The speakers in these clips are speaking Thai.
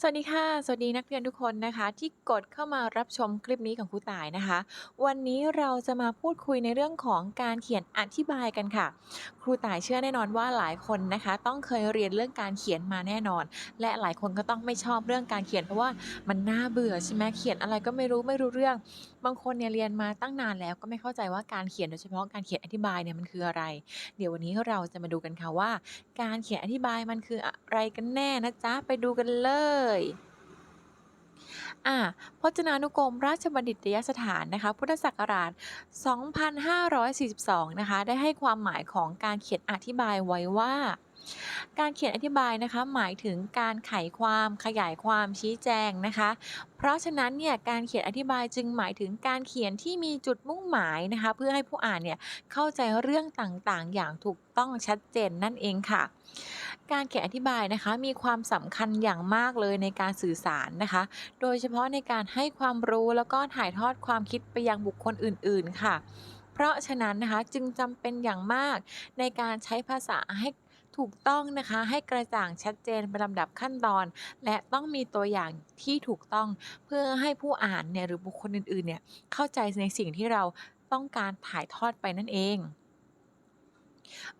สวัสดีค่ะ สวัสดีนักเรียนทุกคนนะคะ ที่กดเข้ามารับชมคลิปนี้ของครูต่ายนะคะ วันนี้เราจะมาพูดคุยในเรื่องของการเขียนอธิบายกันค่ะ ครูต่ายเชื่อแน่นอนว่าหลายคนนะคะ ต้องเคยเรียนเรื่องการเขียนมาแน่นอน และหลายคนก็ต้องไม่ชอบเรื่องการเขียนเพราะว่ามันน่าเบื่อใช่ไหมเขียนอะไรก็ไม่รู้ไม่รู้เรื่อง บางคนเนี่ยเรียนมาตั้งนานแล้วก็ไม่เข้าใจว่าการเขียนโดยเฉพาะการเขียนอธิบายเนี่ยมันคืออะไร เดี๋ยววันนี้เราจะมาดูกันค่ะว่า การเขียนอธิบายมันคืออะไรกันแน่นะจ๊ะไปดูกันเลยอ่าพจนานุกรมราชบัณฑิตยสถานนะคะพุทธศักราช 2542 นะคะ ได้ให้ความหมายของการเขียนอธิบายไว้ว่าการเขียนอธิบายนะคะหมายถึงการไขความขยายความชี้แจงนะคะ เพราะฉะนั้นเนี่ยการเขียนอธิบายจึงหมายถึงการเขียนที่มีจุดมุ่งหมายนะคะ เพื่อให้ผู้อ่านเนี่ยเข้าใจเรื่องต่างๆ อย่างถูกต้องชัดเจนนั่นเองค่ะ การเขียนอธิบายนะคะมีความสำคัญอย่างมากเลยในการสื่อสารนะคะ โดยเฉพาะในการให้ความรู้แล้วก็ถ่ายทอดความคิดไปยังบุคคลอื่น ๆ ค่ะ เพราะฉะนั้นนะคะจึงจำเป็นอย่างมากในการใช้ภาษาให้ถูกต้องนะคะให้กระจ่างชัดเจนเป็นลำดับขั้นตอน และต้องมีตัวอย่างที่ถูกต้องเพื่อให้ผู้อ่านเนี่ยหรือบุคคลอื่นๆเนี่ยเข้าใจในสิ่งที่เราต้องการถ่ายทอดไปนั่นเอง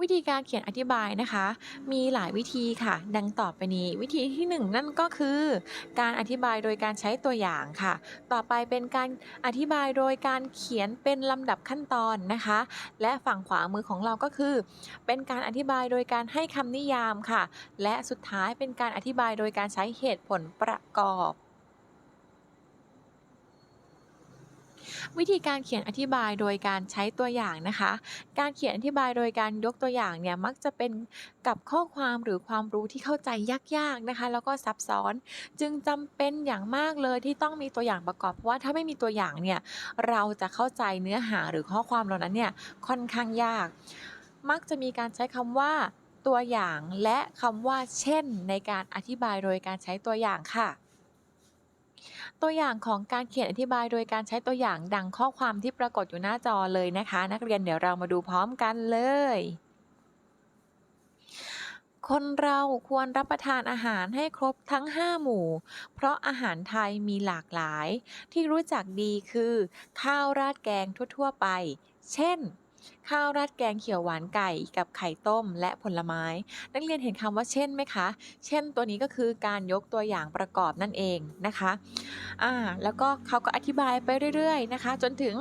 วิธีการเขียนอธิบายนะคะ มีหลายวิธีค่ะ ดังต่อไปนี้วิธีที่หนึ่งนั่นก็คือ การอธิบายโดยการใช้ตัวอย่างค่ะ ต่อไปเป็นการอธิบายโดยการเขียนเป็นลำดับขั้นตอนนะคะ และฝั่งขวามือของเราก็คือ เป็นการอธิบายโดยการให้คำนิยามค่ะ และสุดท้ายเป็นการอธิบายโดยการใช้เหตุผลประกอบ วิธีการเขียนอธิบายโดยการใช้ตัวอย่างนะคะ การเขียนอธิบายโดยการยกตัวอย่างเนี่ยมักจะเป็นกับข้อความหรือความรู้ที่เข้าใจยากๆนะคะ แล้วก็ซับซ้อน จึงจำเป็นอย่างมากเลยที่ต้องมีตัวอย่างประกอบเพราะว่าถ้าไม่มีตัวอย่างเนี่ยเราจะเข้าใจเนื้อหาหรือข้อความเหล่านั้นเนี่ยค่อนข้างยาก มักจะมีการใช้คำว่าตัวอย่างและคำว่าเช่นในการอธิบายโดยการใช้ตัวอย่างค่ะ ตัวอย่างของการเขียนอธิบายโดยการใช้ตัวอย่างดังข้อความที่ปรากฏอยู่หน้าจอเลยนะคะ นักเรียนเดี๋ยวเรามาดูพร้อมกันเลย คนเราควรรับประทานอาหารให้ครบทั้ง 5 หมู่ เพราะอาหารไทยมีหลากหลาย ที่รู้จักดีคือ ข้าวราดแกงทั่ว ๆ ไป เช่น ข้าวราดแกงเขียวหวานไก่กับไข่ต้มและผลไม้ นักเรียนเห็นคำว่าเช่นไหมคะ เช่นตัวนี้ก็คือการยกตัวอย่างประกอบนั่นเองนะคะอ่าแล้วก็เขาก็อธิบายไปเรื่อยๆนะคะ จนถึง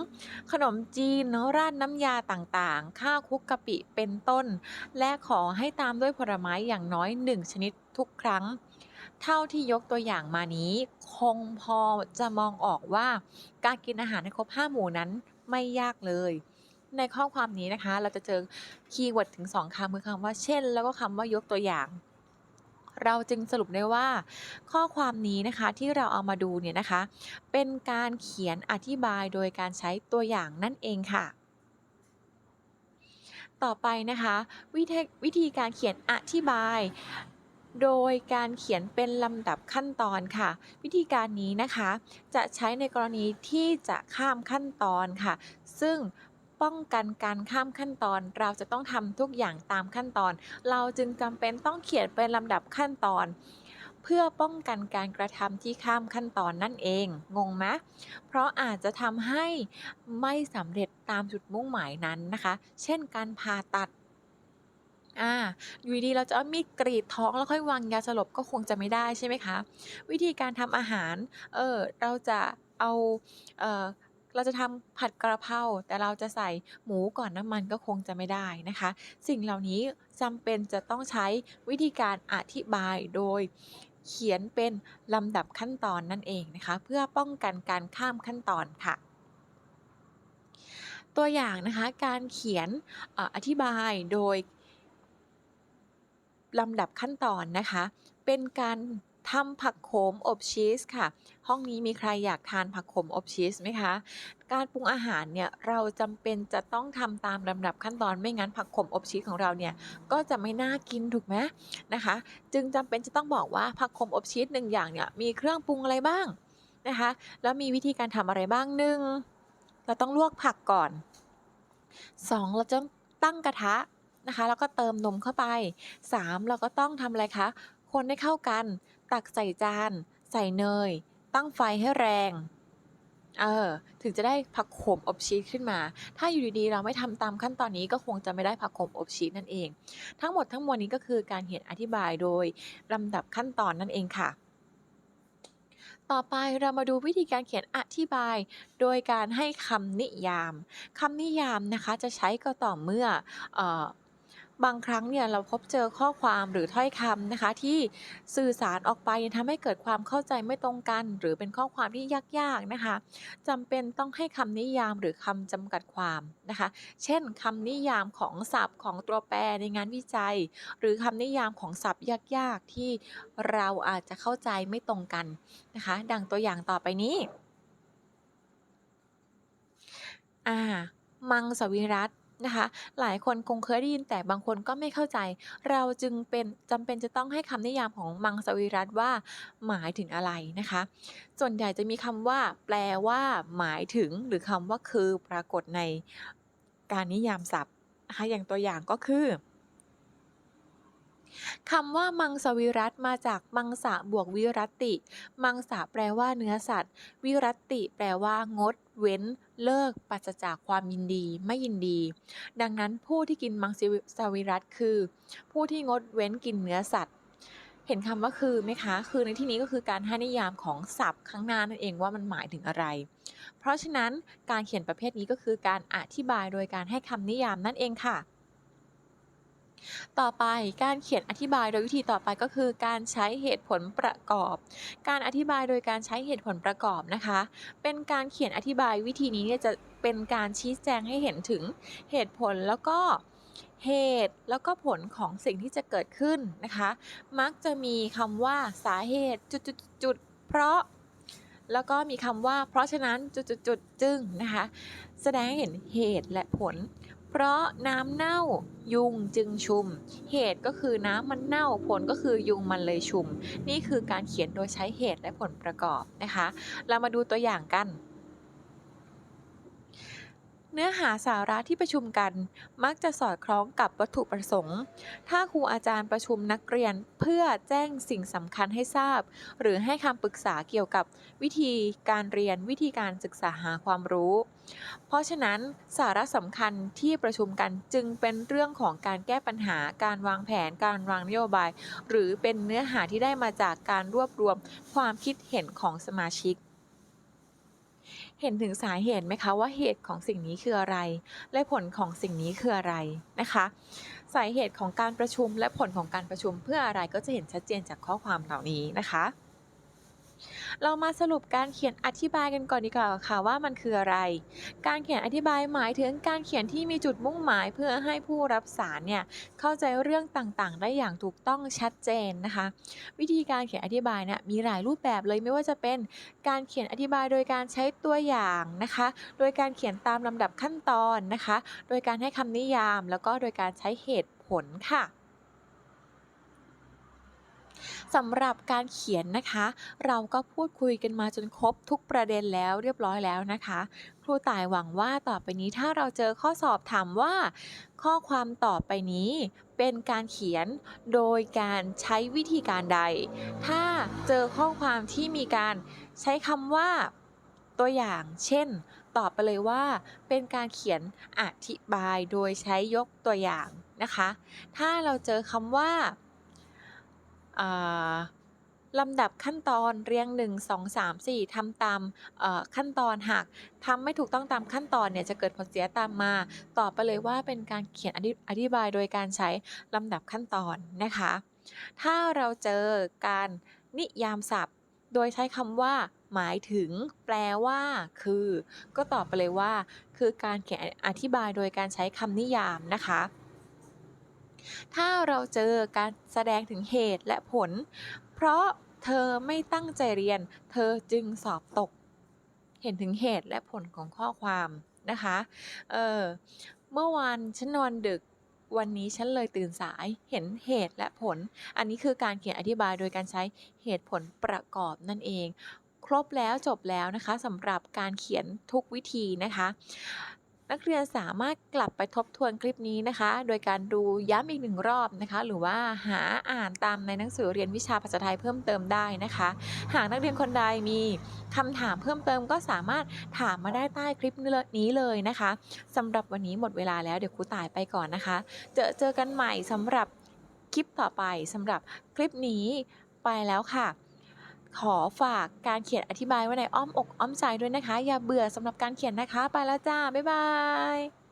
ขนมจีนเนาะราดน้ำยาต่างๆ ข้าวคลุกกะปิเป็นต้น และขอให้ตามด้วยผลไม้อย่างน้อย 1 ชนิดทุกครั้ง เท่าที่ยกตัวอย่างมานี้ คงพอจะมองออกว่า การกินอาหารให้ครบ5หมู่นั้นไม่ยากเลย ในข้อความนี้นะคะ เราจะเจอคีย์เวิร์ดถึง 2คำคือคำว่า เช่น แล้วก็คำว่ายกตัวอย่าง เราจึงสรุปได้ว่า ข้อความนี้นะคะที่เราเอามาดูเนี่ยนะคะ เป็นการเขียนอธิบายโดยการใช้ตัวอย่างนั่นเองค่ะต่อไปนะคะววิธีการเขียนอธิบาย โดยการเขียนเป็นลำดับขั้นตอนค่ะ วิธีการนี้นะคะ จะใช้ในกรณีที่จะข้ามขั้นตอนค่ะ ซึ่ง ป้องกันการข้ามขั้นตอน เราจะต้องทำทุกอย่างตามขั้นตอน เราจึงจำเป็นต้องเขียนเป็นลำดับขั้นตอน เพื่อป้องกันการกระทำที่ข้ามขั้นตอนนั่นเอง งงไหมเพราะอาจจะทำให้ไม่สำเร็จตามจุดมุ่งหมายนั้นนะคะ เช่นการผ่าตัดอ่าอยู่ดีเราจะเอามีดกรีดท้องแล้วค่อยวางยาสลบก็คงจะไม่ได้ใช่ไหมคะ วิธีการทำอาหาร เออเราจะเอาเออ เราจะทำผัดกระเพราแต่เราจะใส่หมูก่อนน้ำมันก็คงจะไม่ได้นะคะ สิ่งเหล่านี้จำเป็นจะต้องใช้วิธีการอธิบายโดยเขียนเป็นลำดับขั้นตอนนั่นเองนะคะ เพื่อป้องกันการข้ามขั้นตอนค่ะ ตัวอย่างนะคะการเขียนออธิบายโดยลำดับขั้นตอนนะคะ เป็นการ ทำผักโขมอบชีสค่ะ ห้องนี้มีใครอยากทานผักโขมอบชีสไหมคะ การปรุงอาหารเนี่ยเราจำเป็นจะต้องทำตามลำดับขั้นตอนไม่งั้นผักโขมอบชีสของเราเนี่ยก็จะไม่น่ากินถูกไหมนะคะ จึงจำเป็นจะต้องบอกว่าผักโขมอบชีสหนึ่งอย่างเนี่ยมีเครื่องปรุงอะไรบ้างนะคะ แล้วมีวิธีการทำอะไรบ้างหนึ่งเราต้องลวกผักก่อน 2 เราจะตั้งกระทะนะคะ แล้วก็เติมนมเข้าไป 3 เราก็ต้องทำอะไรคะ คนให้เข้ากัน ตักใส่จาน ใส่เนย ตั้งไฟให้แรง เออ ถึงจะได้ผักโขมอบชีสขึ้นมา ถ้าอยู่ดีๆ เราไม่ทำตามขั้นตอนนี้ก็คงจะไม่ได้ผักโขมอบชีสนั่นเอง ทั้งหมดทั้งมวลนี้ก็คือการเขียนอธิบายโดยลำดับขั้นตอนนั่นเองค่ะ ต่อไปเรามาดูวิธีการเขียนอธิบาย โดยการให้คำนิยามคำนิยามนะคะจะใช้ก็ต่อเมื่ออ บางครั้งเนี่ยเราพบเจอข้อความหรือถ้อยคำนะคะ ที่สื่อสารออกไปทำให้เกิดความเข้าใจไม่ตรงกัน หรือเป็นข้อความที่ยากๆนะคะจำเป็นต้องให้คำนิยามหรือคำจำกัดความนะคะ เช่นคำนิยามของศัพท์ของตัวแปรในงานวิจัย หรือคำนิยามของศัพท์ยากๆ ที่เราอาจจะเข้าใจไม่ตรงกันนะคะ ดังตัวอย่างต่อไปนี้อ่ามังสวิรัต นะคะ หลายคนคงเคยได้ยินแต่บางคนก็ไม่เข้าใจ เราจึงเป็นจำเป็นจะต้องให้คำนิยามของมังสวิรัตว่าหมายถึงอะไรนะคะ ส่วนใหญ่จะมีคำว่า แปลว่า หมายถึง หรือคำว่าคือปรากฏในการนิยามศัพท์นะคะอย่างตัวอย่างก็คือ คำว่ามังสวิรัตมาจากมังสะบวกวิรัติ มังสะแปลว่าเนื้อสัตว์ วิรัติแปลว่างด เว้น เลิกปราศจากความยินดี ไม่ยินดี ดังนั้นผู้ที่กินมังสวิรัตคือ ผู้ที่งดเว้นกินเนื้อสัตว์ เห็นคำว่าคือไหมคะ คือในที่นี้ก็คือการให้นิยามของศัพท์ข้างหน้านั่นเองว่ามันหมายถึงอะไร เพราะฉะนั้นการเขียนประเภทนี้ก็คือการอธิบายโดยการให้คำนิยามนั่นเองค่ะ ต่อไปการเขียนอธิบายโดยวิธีต่อไปก็คือ การใช้เหตุผลประกอบ การอธิบายโดยการใช้เหตุผลประกอบนะคะ เป็นการเขียนอธิบายวิธีนี้เนี่ยจะเป็นการชี้แจงให้เห็นถึงเหตุผลแล้วก็เหตุแล้วก็ผลของสิ่งที่จะเกิดขึ้นนะคะ มักจะมีคำว่าสาเหตุจุดๆเพราะ แล้วก็มีคำว่า เพราะฉะนั้นจุดๆจึงนะคะ แสดงให้เห็นเหตุและผล เพราะน้ำเน่ายุงจึงชุม เหตุก็คือน้ำมันเน่าผลก็คือยุงมันเลยชุม นี่คือการเขียนโดยใช้เหตุและผลประกอบนะคะ เรามาดูตัวอย่างกัน เนื้อหาสาระที่ประชุมกัน มักจะสอดคล้องกับวัตถุประสงค์ ถ้าครูอาจารย์ประชุมนักเรียนเพื่อแจ้งสิ่งสำคัญให้ทราบ หรือให้คำปรึกษาเกี่ยวกับวิธีการเรียนวิธีการศึกษาหาความรู้ เพราะฉะนั้นสาระสำคัญที่ประชุมกันจึงเป็นเรื่องของการแก้ปัญหา การวางแผน การวางนโยบาย หรือเป็นเนื้อหาที่ได้มาจากการรวบรวมความคิดเห็นของสมาชิก เห็นถึงสาเหตุไหมคะว่าเหตุของสิ่งนี้คืออะไร และผลของสิ่งนี้คืออะไรนะคะ สาเหตุของการประชุมและผลของการประชุมเพื่ออะไรก็จะเห็นชัดเจนจากข้อความเหล่านี้นะคะ เรามาสรุปการเขียนอธิบายกันก่อนดีกว่าค่ะว่ามันคืออะไร การเขียนอธิบายหมายถึงการเขียนที่มีจุดมุ่งหมายเพื่อให้ผู้รับสารเนี่ยเข้าใจเรื่องต่างๆ ได้อย่างถูกต้องชัดเจนนะคะ วิธีการเขียนอธิบายเนี่ยมีหลายรูปแบบเลยไม่ว่าจะเป็นการเขียนอธิบายโดยการใช้ตัวอย่างนะคะ โดยการเขียนตามลำดับขั้นตอนนะคะ โดยการให้คำนิยาม แล้วก็โดยการใช้เหตุผลค่ะ สำหรับการเขียนนะคะ เราก็พูดคุยกันมาจนครบทุกประเด็นแล้วเรียบร้อยแล้วนะคะ ครูต่ายหวังว่าต่อไปนี้ถ้าเราเจอข้อสอบถามว่า ข้อความต่อไปนี้เป็นการเขียนโดยการใช้วิธีการใด ถ้าเจอข้อความที่มีการใช้คำว่าตัวอย่าง เช่น ตอบไปเลยว่า เป็นการเขียนอธิบายโดยใช้ยกตัวอย่างนะคะ ถ้าเราเจอคำว่าอ่า ลำดับขั้นตอนเรียง 1 2 3 4ทำตามเอ่อขั้นตอนหากทำไม่ถูกต้องตามขั้นตอนเนี่ยจะเกิดผลเสียตามมา ตอบไปเลยว่าเป็นการเขียนอธิอธิบายโดยการใช้ลำดับขั้นตอนนะคะ ถ้าเราเจอการนิยามศัพท์ โดยใช้คำว่า หมายถึง แปลว่า คือ ก็ตอบไปเลยว่า คือการเขียนอธิบายโดยการใช้คำนิยามนะคะ ถ้าเราเจอการแสดงถึงเหตุและผล เพราะเธอไม่ตั้งใจเรียน เธอจึงสอบตก เห็นถึงเหตุและผลของข้อความนะคะ เออ เมื่อวานฉันนอนดึกวันนี้ฉันเลยตื่นสายเห็นเหตุและผล อันนี้คือการเขียนอธิบายโดยการใช้เหตุผลประกอบนั่นเอง ครบแล้วจบแล้วนะคะสำหรับการเขียนทุกวิธีนะคะ นักเรียนสามารถกลับไปทบทวนคลิปนี้นะคะ โดยการดูย้ำอีกหนึ่งรอบนะคะ หรือว่าหาอ่านตามในหนังสือเรียนวิชาภาษาไทยเพิ่มเติมได้นะคะ หากนักเรียนคนใดมีคำถามเพิ่มเติมก็สามารถถามมาได้ใต้คลิปนี้เลยนะคะสำหรับวันนี้หมดเวลาแล้วเดี๋ยวครูตายไปก่อนนะคะ เจอเจอกันใหม่สำหรับคลิปต่อไปสำหรับคลิปนี้ไปแล้วค่ะ ขอฝากการเขียนอธิบายไว้ในอ้อมอกอ้อมใจด้วยนะคะ อย่าเบื่อสำหรับการเขียนนะคะ ไปแล้วจ้า บ๊ายบาย